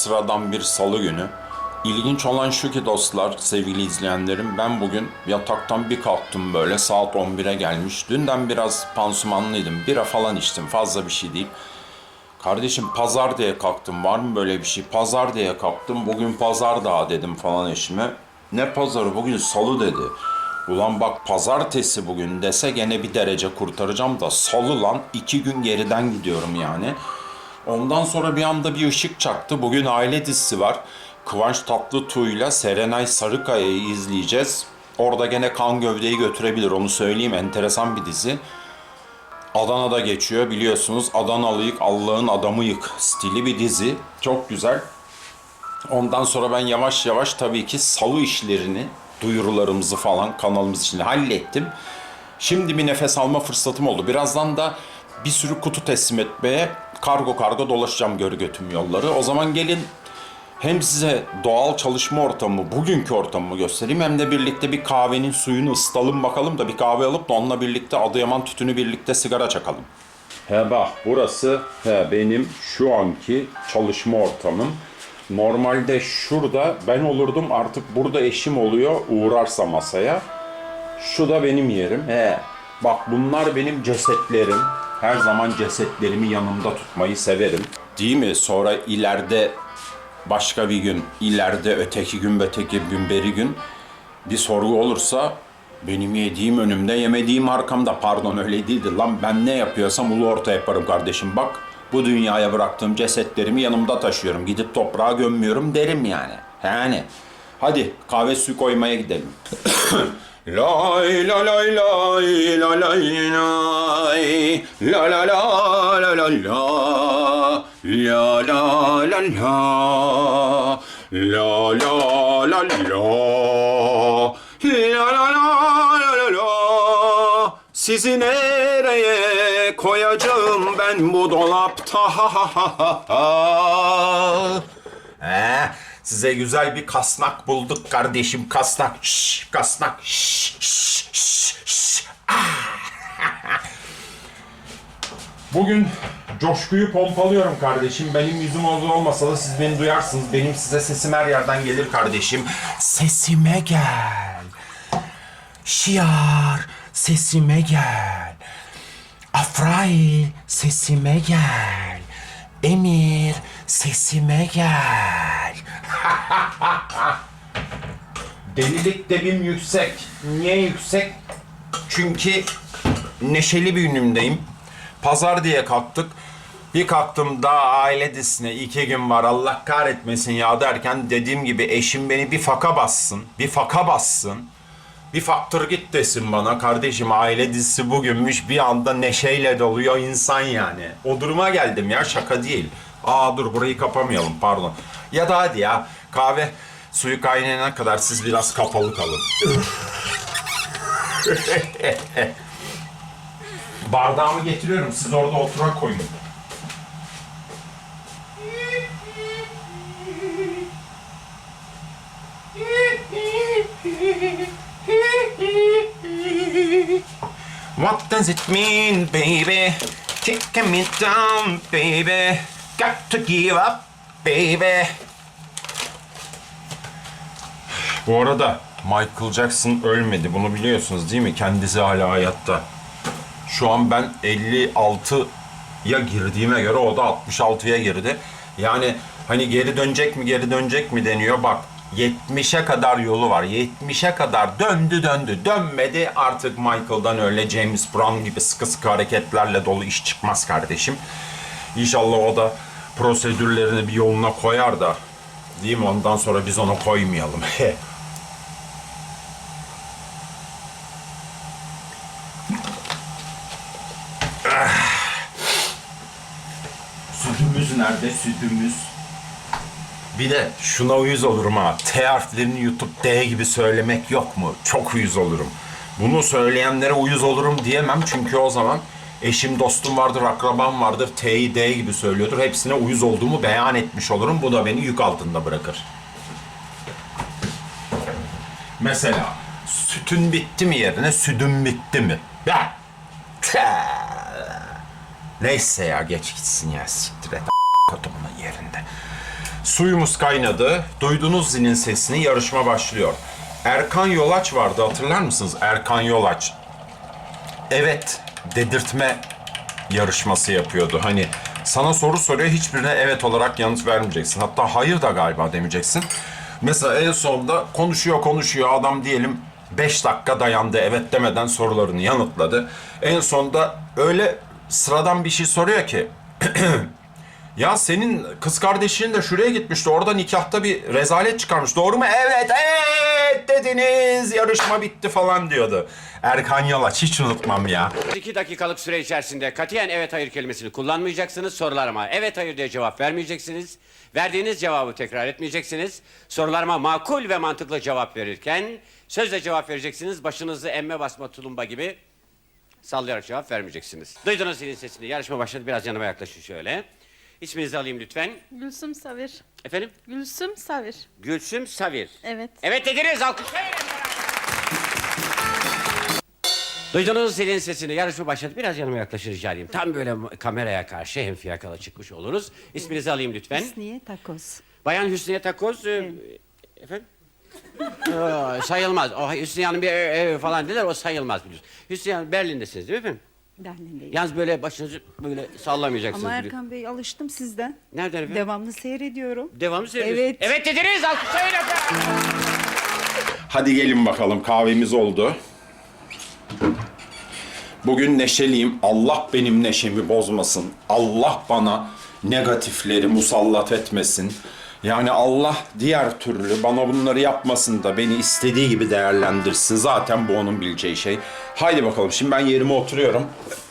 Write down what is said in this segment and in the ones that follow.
Sıradan bir salı günü. İlginç olan şu ki dostlar, sevgili izleyenlerim, ben bugün yataktan bir kalktım böyle saat 11'e gelmiş. Dünden biraz pansumanlıydım, bira falan içtim, fazla bir şey değil. Kardeşim pazar diye kalktım, var mı böyle bir şey? Pazar diye kalktım, bugün pazar daha dedim falan eşime. Ne pazarı, bugün salı dedi. Ulan bak pazartesi bugün dese gene bir derece kurtaracağım da salı lan iki gün geriden gidiyorum yani. Ondan sonra bir anda bir ışık çaktı. Bugün aile dizisi var. Kıvanç Tatlıtuğ'yla Serenay Sarıkaya'yı izleyeceğiz. Orada gene kan gövdeyi götürebilir onu söyleyeyim. Enteresan bir dizi. Adana'da geçiyor biliyorsunuz. Adanalıyık Allah'ın adamıyık stili bir dizi. Çok güzel. Ondan sonra ben yavaş yavaş tabii ki salı işlerini, duyurularımızı falan kanalımız için hallettim. Şimdi bir nefes alma fırsatım oldu. Birazdan da bir sürü kutu teslim etmeye kargo kargo dolaşacağım görü götüm yolları. O zaman gelin hem size doğal çalışma ortamı, bugünkü ortamımı göstereyim hem de birlikte bir kahvenin suyunu ısıtalım bakalım da bir kahve alıp da onunla birlikte Adıyaman tütünü birlikte sigara çakalım. He bak burası he, benim şu anki çalışma ortamım. Normalde şurada ben olurdum artık burada eşim oluyor uğrarsa masaya. Şu da benim yerim. He. Bak bunlar benim cesetlerim. Her zaman cesetlerimi yanımda tutmayı severim. Değil mi? Sonra ileride başka bir gün, ileride öteki gün, öteki gün, beri gün bir sorgu olursa benim yediğim önümde, yemediğim arkamda. Pardon öyle değildi lan. Ben ne yapıyorsam ulu orta yaparım kardeşim. Bak bu dünyaya bıraktığım cesetlerimi yanımda taşıyorum. Gidip toprağa gömmüyorum derim yani. Yani. Hadi kahve suyu koymaya gidelim. Lay la lay lay la lay lay la la la la la la la la la la la la la la la la la la la Sizi nereye koyacağım ben bu dolapta ha ha ha ha ha size güzel bir kasnak bulduk kardeşim kasnak. Şş, kasnak. Şş, şş, şş. Bugün coşkuyu pompalıyorum kardeşim. Benim yüzüm olduğu olmasa da siz beni duyarsınız. Benim size sesim her yerden gelir kardeşim. Sesime gel. Şiar sesime gel. Afrail sesime gel. Emir sesime gel. Delilik debim yüksek. Niye yüksek? Çünkü neşeli bir günümdeyim. Pazar diye kalktık. Bir kalktım daha aile dizisine iki gün var Allah kahretmesin ya derken dediğim gibi eşim beni bir faka bassın. Bir faka bassın. Bir faktör git desin bana kardeşim aile dizisi bugünmüş bir anda neşeyle doluyor insan yani. O duruma geldim ya şaka değil. Aa dur burayı kapamayalım pardon. Ya da hadi ya kahve suyu kaynayana kadar siz biraz kapalı kalın. Bardağımı getiriyorum siz orada otura koyun. What does it mean, baby? Kicking me down, baby. Got to give up, baby. Bu arada Michael Jackson ölmedi. Bunu biliyorsunuz değil mi? Kendisi hala hayatta. Şu an ben 56'ya girdiğime göre o da 66'ya girdi. Yani hani geri dönecek mi geri dönecek mi deniyor. Bak 70'e kadar yolu var. 70'e kadar döndü döndü. Dönmedi artık Michael'dan öyle James Brown gibi sıkı sıkı hareketlerle dolu iş çıkmaz kardeşim. İnşallah o da prosedürlerini bir yoluna koyar da. Değil mi? Ondan sonra biz onu koymayalım. Sütümüz nerede? Sütümüz. Bir de şuna uyuz olurum ha. T harflerini yutup D gibi söylemek yok mu? Çok uyuz olurum. Bunu söyleyenlere uyuz olurum diyemem çünkü o zaman eşim, dostum vardır, akrabam vardır. T'yi D gibi söylüyordur. Hepsine uyuz olduğumu beyan etmiş olurum. Bu da beni yük altında bırakır. Mesela sütün bitti mi yerine südüm bitti mi? Ya! Neyse ya geç gitsin ya siktir et kodumunun yerinde. Suyumuz kaynadı. Duydunuz zilin sesini. Yarışma başlıyor. Erkan Yolaç vardı hatırlar mısınız? Erkan Yolaç. Evet dedirtme yarışması yapıyordu. Hani sana soru soruyor hiçbirine evet olarak yanıt vermeyeceksin. Hatta hayır da galiba demeyeceksin. Mesela en sonunda konuşuyor konuşuyor adam diyelim 5 dakika dayandı evet demeden sorularını yanıtladı. En sonunda öyle sıradan bir şey soruyor ki ya senin kız kardeşin de şuraya gitmişti. Orada nikahta bir rezalet çıkarmış. Doğru mu? Evet, evet dediniz. Yarışma bitti falan diyordu. Erkan Yalaç hiç unutmam ya. 2 dakikalık süre içerisinde katiyen evet hayır kelimesini kullanmayacaksınız. Sorularıma evet hayır diye cevap vermeyeceksiniz. Verdiğiniz cevabı tekrar etmeyeceksiniz. Sorularıma makul ve mantıklı cevap verirken sözle cevap vereceksiniz. Başınızı emme basma tulumba gibi sallayarak cevap vermeyeceksiniz. Duydunuz zilin sesini. Yarışma başladı. Biraz yanıma yaklaşın şöyle. İsminizi alayım lütfen. Gülsüm Savir. Efendim? Gülsüm Savir. Gülsüm Savir. Evet. Evet dediniz alkışlayın. Duydunuz zilin sesini. Yarışma başladı. Biraz yanıma yaklaşır rica edeyim. Tam böyle kameraya karşı hem fiyakalı çıkmış oluruz. İsminizi alayım lütfen. Niye takoz? Bayan Hüsniye Takoz. e, efendim? Aa, sayılmaz. O Hüsniye Hanım bir e, e, falan dediler o sayılmaz biliyorsun. Hüsniye Hanım Berlin'desiniz değil mi efendim? Berlin'deyim. Yalnız böyle başınızı böyle sallamayacaksınız. Ama. Erkan Bey alıştım sizden. Nereden efendim? Devamlı seyrediyorum. Devamlı seyrediyorsunuz. Evet. Evet dediniz alkışlayın efendim. Hadi gelin bakalım kahvemiz oldu. Bugün neşeliyim. Allah benim neşemi bozmasın. Allah bana negatifleri musallat etmesin. Yani Allah diğer türlü bana bunları yapmasın da beni istediği gibi değerlendirsin. Zaten bu onun bileceği şey. Haydi bakalım şimdi ben yerime oturuyorum.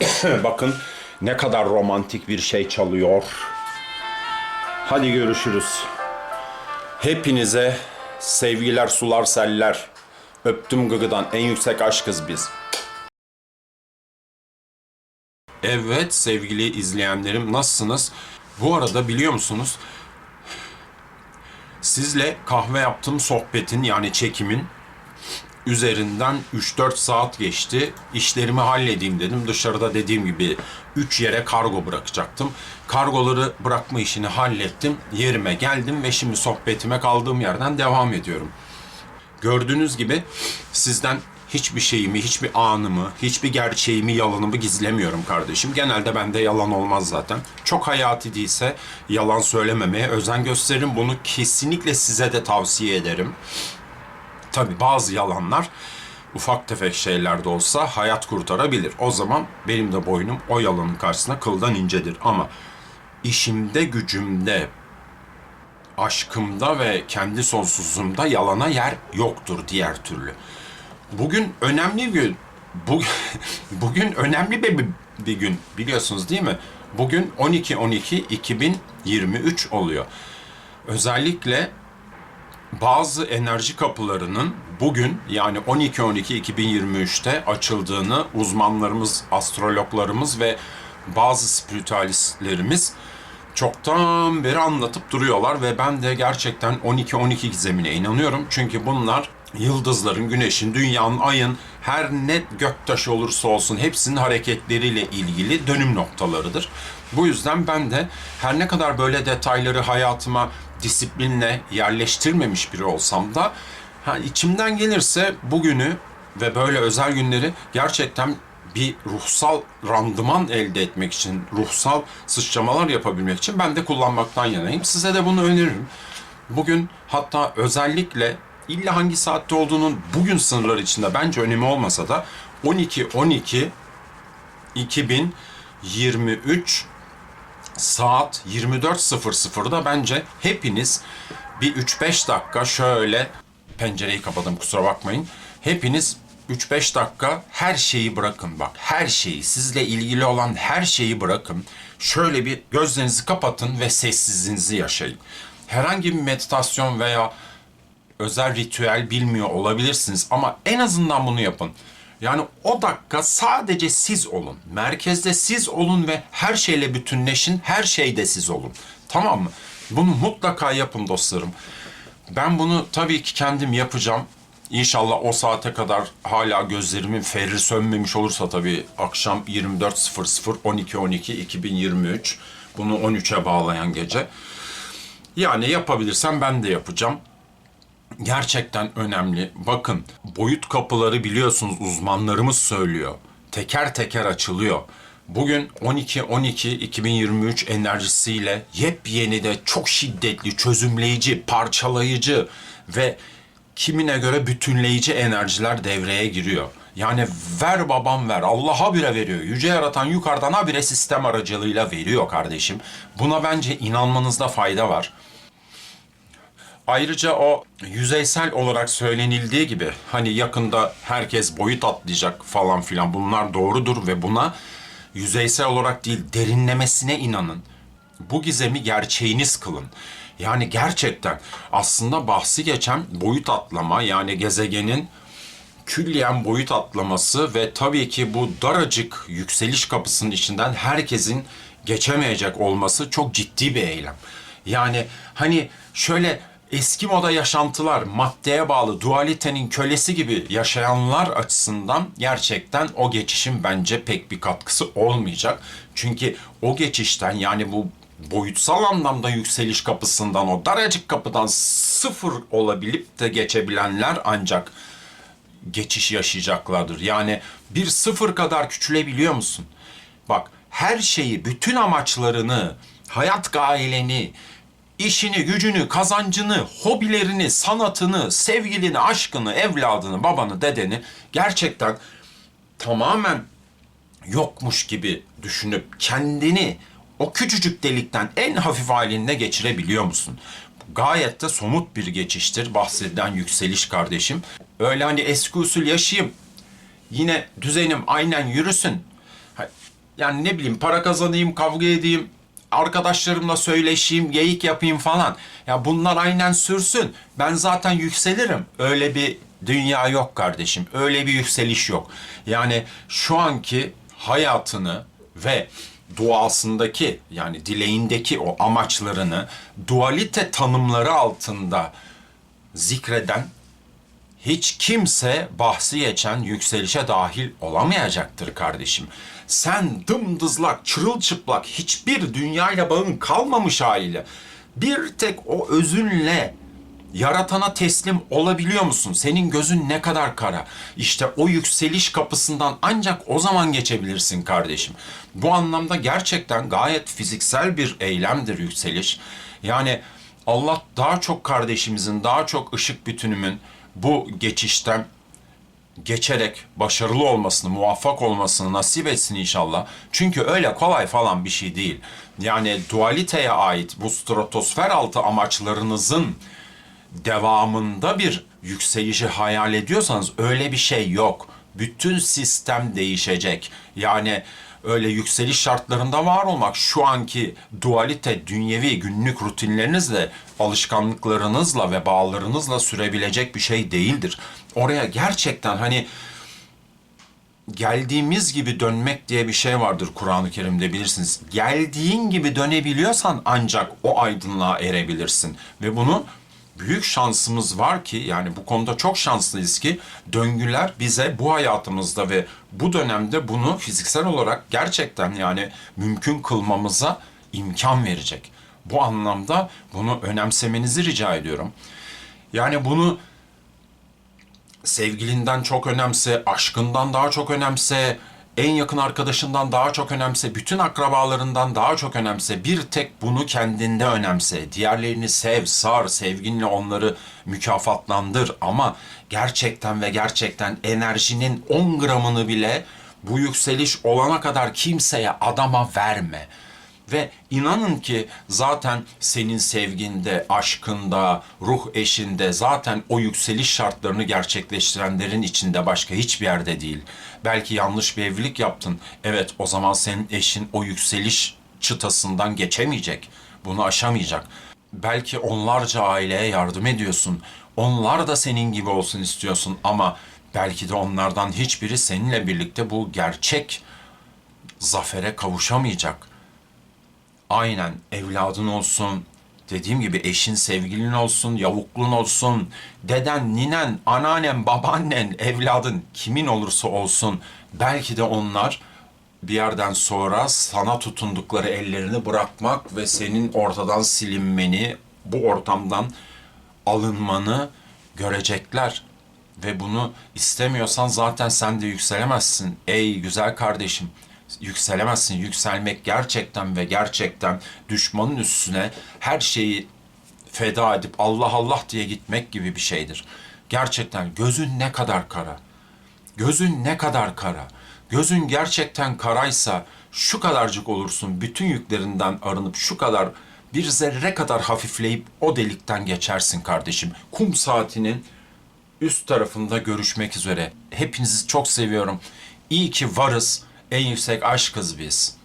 Bakın ne kadar romantik bir şey çalıyor. Hadi görüşürüz. Hepinize sevgiler, sular, seller. Öptüm gıgıdan. En yüksek aşkız biz. Evet sevgili izleyenlerim nasılsınız? Bu arada biliyor musunuz? Sizle kahve yaptığım sohbetin yani çekimin üzerinden 3-4 saat geçti. İşlerimi halledeyim dedim. Dışarıda dediğim gibi 3 yere kargo bırakacaktım. Kargoları bırakma işini hallettim. Yerime geldim ve şimdi sohbetime kaldığım yerden devam ediyorum. Gördüğünüz gibi sizden hiçbir şeyimi, hiçbir anımı, hiçbir gerçeğimi, yalanımı gizlemiyorum kardeşim. Genelde bende yalan olmaz zaten. Çok hayati değilse yalan söylememeye özen gösteririm. Bunu kesinlikle size de tavsiye ederim. Tabi bazı yalanlar ufak tefek şeyler de olsa hayat kurtarabilir. O zaman benim de boynum o yalanın karşısında kıldan incedir. Ama işimde, gücümde, aşkımda ve kendi sonsuzluğumda yalana yer yoktur diğer türlü. Bugün önemli bir. Bu, bugün önemli bir, bir gün biliyorsunuz değil mi? Bugün 12-12-2023 oluyor. Özellikle bazı enerji kapılarının bugün yani 12-12-2023'te açıldığını uzmanlarımız, astrologlarımız ve bazı spiritüalistlerimiz çoktan beri anlatıp duruyorlar ve ben de gerçekten 12-12 gizemine inanıyorum. Çünkü bunlar yıldızların, güneşin, dünyanın, ayın her ne göktaşı olursa olsun hepsinin hareketleriyle ilgili dönüm noktalarıdır. Bu yüzden ben de her ne kadar böyle detayları hayatıma disiplinle yerleştirmemiş biri olsam da içimden gelirse bugünü ve böyle özel günleri gerçekten bir ruhsal randıman elde etmek için, ruhsal sıçramalar yapabilmek için ben de kullanmaktan yanayım. Size de bunu öneririm. Bugün hatta özellikle illa hangi saatte olduğunun bugün sınırları içinde bence önemi olmasa da 12 12 2023 saat 24.00'da bence hepiniz bir 3-5 dakika şöyle pencereyi kapadım kusura bakmayın. Hepiniz 3-5 dakika her şeyi bırakın bak. Her şeyi sizle ilgili olan her şeyi bırakın. Şöyle bir gözlerinizi kapatın ve sessizliğinizi yaşayın. Herhangi bir meditasyon veya özel ritüel bilmiyor olabilirsiniz ama en azından bunu yapın. Yani o dakika sadece siz olun. Merkezde siz olun ve her şeyle bütünleşin, her şeyde siz olun. Tamam mı? Bunu mutlaka yapın dostlarım. Ben bunu tabii ki kendim yapacağım. İnşallah o saate kadar hala gözlerimin ferri sönmemiş olursa tabii akşam 24.00 12.12 2023 bunu 13'e bağlayan gece. Yani yapabilirsem ben de yapacağım. Gerçekten önemli. Bakın boyut kapıları biliyorsunuz uzmanlarımız söylüyor. Teker teker açılıyor. Bugün 12-12-2023 enerjisiyle yepyeni de çok şiddetli, çözümleyici, parçalayıcı ve kimine göre bütünleyici enerjiler devreye giriyor. Yani ver babam ver. Allah habire veriyor. Yüce yaratan yukarıdan habire sistem aracılığıyla veriyor kardeşim. Buna bence inanmanızda fayda var. Ayrıca o yüzeysel olarak söylenildiği gibi hani yakında herkes boyut atlayacak falan filan bunlar doğrudur ve buna yüzeysel olarak değil derinlemesine inanın. Bu gizemi gerçeğiniz kılın. Yani gerçekten aslında bahsi geçen boyut atlama yani gezegenin külliyen boyut atlaması ve tabii ki bu daracık yükseliş kapısının içinden herkesin geçemeyecek olması çok ciddi bir eylem. Yani hani şöyle eski moda yaşantılar, maddeye bağlı, dualitenin kölesi gibi yaşayanlar açısından gerçekten o geçişin bence pek bir katkısı olmayacak. Çünkü o geçişten yani bu boyutsal anlamda yükseliş kapısından o daracık kapıdan sıfır olabilip de geçebilenler ancak geçiş yaşayacaklardır. Yani bir sıfır kadar küçülebiliyor musun? Bak her şeyi, bütün amaçlarını, hayat gaileni, işini, gücünü, kazancını, hobilerini, sanatını, sevgilini, aşkını, evladını, babanı, dedeni gerçekten tamamen yokmuş gibi düşünüp kendini o küçücük delikten en hafif halinde geçirebiliyor musun? Gayet de somut bir geçiştir bahsedilen yükseliş kardeşim. Öyle hani eski usul yaşayayım, yine düzenim aynen yürüsün. Yani ne bileyim para kazanayım, kavga edeyim, arkadaşlarımla söyleşeyim, geyik yapayım falan. Ya bunlar aynen sürsün. Ben zaten yükselirim. Öyle bir dünya yok kardeşim. Öyle bir yükseliş yok. Yani şu anki hayatını ve duasındaki yani dileğindeki o amaçlarını dualite tanımları altında zikreden hiç kimse bahsi geçen yükselişe dahil olamayacaktır kardeşim. Sen dımdızlak, çırılçıplak, hiçbir dünyayla bağın kalmamış haliyle bir tek o özünle yaratana teslim olabiliyor musun? Senin gözün ne kadar kara? İşte o yükseliş kapısından ancak o zaman geçebilirsin kardeşim. Bu anlamda gerçekten gayet fiziksel bir eylemdir yükseliş. Yani Allah daha çok kardeşimizin, daha çok ışık bütünümün bu geçişten geçerek başarılı olmasını, muvaffak olmasını nasip etsin inşallah. Çünkü öyle kolay falan bir şey değil. Yani dualiteye ait bu stratosfer altı amaçlarınızın devamında bir yükselişi hayal ediyorsanız öyle bir şey yok. Bütün sistem değişecek. Yani öyle yükseliş şartlarında var olmak şu anki dualite, dünyevi günlük rutinlerinizle, alışkanlıklarınızla ve bağlarınızla sürebilecek bir şey değildir. Oraya gerçekten hani geldiğimiz gibi dönmek diye bir şey vardır Kur'an-ı Kerim'de bilirsiniz. Geldiğin gibi dönebiliyorsan ancak o aydınlığa erebilirsin. Ve bunu büyük şansımız var ki yani bu konuda çok şanslıyız ki döngüler bize bu hayatımızda ve bu dönemde bunu fiziksel olarak gerçekten yani mümkün kılmamıza imkan verecek. Bu anlamda bunu önemsemenizi rica ediyorum. Yani bunu sevgilinden çok önemse, aşkından daha çok önemse, en yakın arkadaşından daha çok önemse, bütün akrabalarından daha çok önemse, bir tek bunu kendinde önemse, diğerlerini sev, sar, sevginle onları mükafatlandır ama gerçekten ve gerçekten enerjinin 10 gramını bile bu yükseliş olana kadar kimseye adama verme. Ve inanın ki zaten senin sevginde, aşkında, ruh eşinde zaten o yükseliş şartlarını gerçekleştirenlerin içinde başka hiçbir yerde değil. Belki yanlış bir evlilik yaptın. Evet o zaman senin eşin o yükseliş çıtasından geçemeyecek. Bunu aşamayacak. Belki onlarca aileye yardım ediyorsun. Onlar da senin gibi olsun istiyorsun ama belki de onlardan hiçbiri seninle birlikte bu gerçek zafere kavuşamayacak aynen evladın olsun, dediğim gibi eşin, sevgilin olsun, yavuklun olsun, deden, ninen, anneannen, babaannen, evladın kimin olursa olsun belki de onlar bir yerden sonra sana tutundukları ellerini bırakmak ve senin ortadan silinmeni, bu ortamdan alınmanı görecekler. Ve bunu istemiyorsan zaten sen de yükselemezsin. Ey güzel kardeşim, yükselemezsin. Yükselmek gerçekten ve gerçekten düşmanın üstüne her şeyi feda edip Allah Allah diye gitmek gibi bir şeydir. Gerçekten gözün ne kadar kara. Gözün ne kadar kara. Gözün gerçekten karaysa şu kadarcık olursun. Bütün yüklerinden arınıp şu kadar bir zerre kadar hafifleyip o delikten geçersin kardeşim. Kum saatinin üst tarafında görüşmek üzere. Hepinizi çok seviyorum. İyi ki varız. En yüksek aşkız biz.